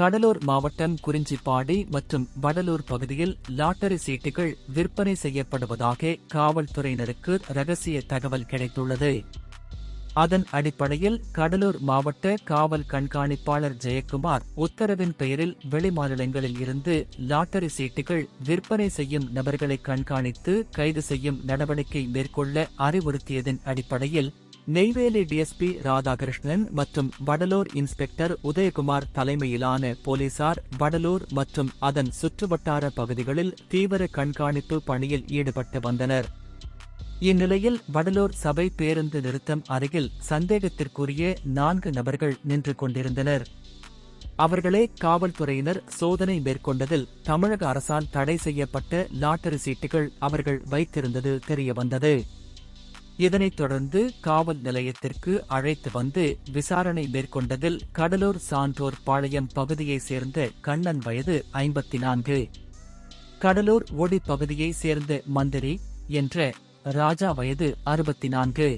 கடலூர் மாவட்டம் குறிஞ்சிப்பாடி மற்றும் வடலூர் பகுதியில் லாட்டரி சீட்டுகள் விற்பனை செய்யப்படுவதாக காவல்துறையினருக்கு ரகசிய தகவல் கிடைத்துள்ளது. அதன் அடிப்படையில் கடலூர் மாவட்ட காவல் கண்காணிப்பாளர் ஜெயக்குமார் உத்தரவின் பெயரில் வெளிமாநிலங்களில் இருந்து லாட்டரி சீட்டுகள் விற்பனை செய்யும் நபர்களை கண்காணித்து கைது செய்யும் நடவடிக்கை மேற்கொள்ள அறிவுறுத்தியதன் அடிப்படையில் நெய்வேலி டிஎஸ்பி ராதாகிருஷ்ணன் மற்றும் வடலூர் இன்ஸ்பெக்டர் உதயகுமார் தலைமையிலான போலீசார் வடலூர் மற்றும் அதன் சுற்றுவட்டார பகுதிகளில் தீவிர கண்காணிப்பு பணியில் ஈடுபட்டு வந்தனர். இந்நிலையில் வடலூர் சபை பேருந்து நிறுத்தம் அருகில் சந்தேகத்திற்குரிய நான்கு நபர்கள் நின்று கொண்டிருந்தனர். அவர்களே காவல்துறையினர் சோதனை மேற்கொண்டதில் தமிழக அரசால் தடை செய்யப்பட்ட லாட்டரி சீட்டுகள் அவர்கள் வைத்திருந்தது தெரியவந்தது. இதனைத் தொடர்ந்து காவல் நிலையத்திற்கு அழைத்து வந்து விசாரணை மேற்கொண்டதில் கடலூர் சான்றோர் பாளையம் பகுதியைச் சேர்ந்த கண்ணன் வயது ஐம்பத்தி நான்கு கடலூர் ஒடி பகுதியைச் சேர்ந்த மந்திரி என்ற ராஜா வயது அறுபத்தி நான்கு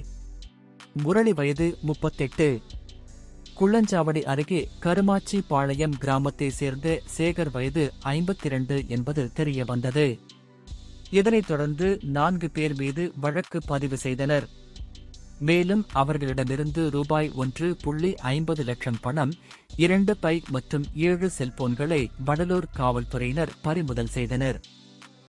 முரளி வயது முப்பத்தெட்டு. குள்ளஞ்சாவடி அருகே கருமாச்சி பாளையம் கிராமத்தைச் சேர்ந்த சேகர் வயது ஐம்பத்தி இரண்டு என்பது தெரியவந்தது. இதனைத் தொடர்ந்து நான்கு பேர் மீது வழக்கு பதிவு செய்தனர். மேலும் அவர்களிடமிருந்து ரூபாய் ஒன்று புள்ளி ஐம்பது லட்சம் பணம் இரண்டு பைக் மற்றும் ஏழு செல்போன்களை வடலூர் காவல்துறையினர் பறிமுதல் செய்தனர்.